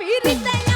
তোমার পীড়িতে